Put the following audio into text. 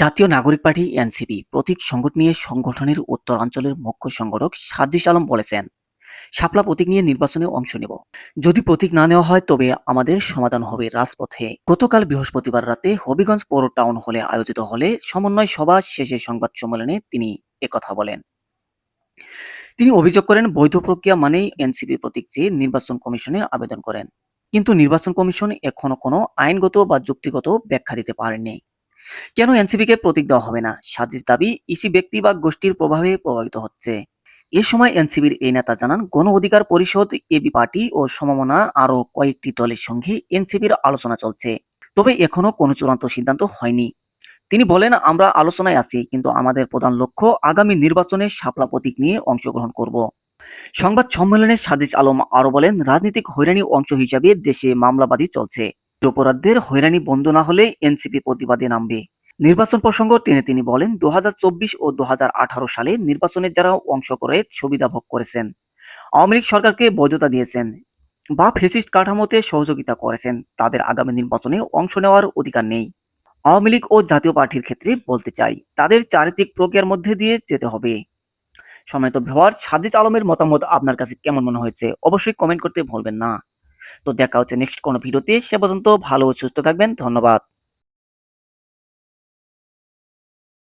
জাতীয় নাগরিক party, NCP, প্রতীক সংকট নিয়ে সংগঠনের উত্তরাঞ্চলের মুখ্য সংগঠক সাজিস আলম বলেছেন, শাপলা প্রতীক নিয়ে নির্বাচনে অংশ নেব। যদি প্রতীক না নেওয়া হয়, তবে আমাদের সমাধান হবে রাজপথে। গতকাল বৃহস্পতিবার রাতে হবিগঞ্জ পৌর টাউন হলে আয়োজিত হলে সমন্বয় সভা শেষে সংবাদ সম্মেলনে তিনি একথা বলেন। তিনি অভিযোগ করেন, বৈধ প্রক্রিয়া মানেই এনসিপি প্রতীক চেয়ে নির্বাচন কমিশনে আবেদন করেন। কিন্তু নির্বাচন কমিশন এখনও কোনো আইনগত বা যুক্তিগত ব্যাখ্যা দিতে পারেনি কেন এনসিপিকে প্রতীক দেওয়া হবে না? সাজির দাবি, ইসি ব্যক্তি বা গোষ্ঠীর প্রভাবে প্রভাবিত হচ্ছে। এ সময় এনসিবির এই নেতা জানান, গণ অধিকার পরিষদ, এবি পার্টি ও সমমনা আরও কয়েকটি দলের সঙ্গে এনসিবির আলোচনা চলছে। তবে এখনও কোনো চূড়ান্ত সিদ্ধান্ত হয়নি। তিনি বলেন, আমরা আলোচনায় আছি, কিন্তু আমাদের প্রধান লক্ষ্য আগামী নির্বাচনে শাপলা প্রতীক নিয়ে অংশগ্রহণ করব। সংবাদ সম্মেলনে সাজিজ আলম আরও বলেন, রাজনৈতিক হয়রানি অংশ হিসাবে দেশে মামলাবাদী চলছে। অপরাধদের হয়রানি বন্ধ না হলে এনসিপি প্রতিবাদে নামবে। নির্বাচন প্রসঙ্গ টেনে তিনি বলেন দু ও দু সালে নির্বাচনে যারা অংশ করে সুবিধা ভোগ করেছেন, আওয়ামী লীগ সরকারকে বৈধতা দিয়েছেন, বা ফেসিস্ট কাঠামোতে সহযোগিতা করেছেন, তাদের আগামী নির্বাচনে অংশ নেওয়ার অধিকার নেই। আওয়ামী লীগ ও জাতীয় পার্টির ক্ষেত্রে বলতে চাই, তাদের চারিত্রিক প্রক্রিয়ার মধ্যে দিয়ে যেতে হবে। সময়ত ব্যবহার সাজিদ আলমের মতামত আপনার কাছে কেমন মনে হয়েছে? অবশ্যই কমেন্ট করতে ভুলবেন না। তো দেখা হচ্ছে নেক্সট কোনো ভিডিওতে সে পর্যন্ত ভালো সুস্থ থাকবেন ধন্যবাদ।